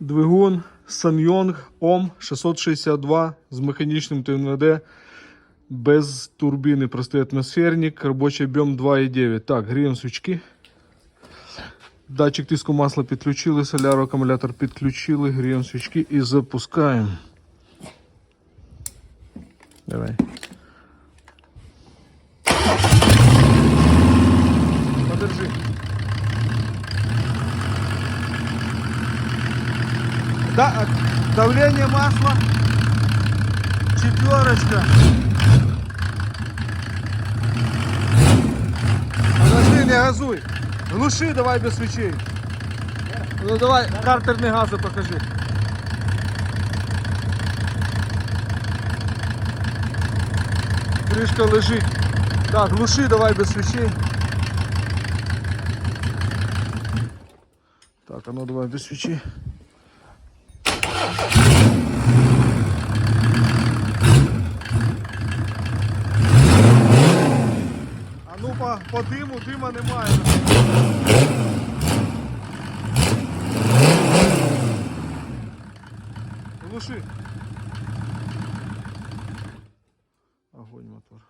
Двигун Sanyong OM 662 з механічним ТНВД без турбіни, простий атмосферник, робочий об'єм 2,9. Так, гріємо свічки. Датчик тиску масла підключили, соляр акумулятор підключили, гріємо свічки і запускаємо. Давай. Подержи. Да, давление масла четверочка. Подожди, не газуй. Глуши давай без свечей. Ну давай, картерные газы покажи. Крышка лежит. Так, глуши давай без свечей. Так, а ну давай без свечей. по, по диму, дима немає. Глуши. Огонь мотор.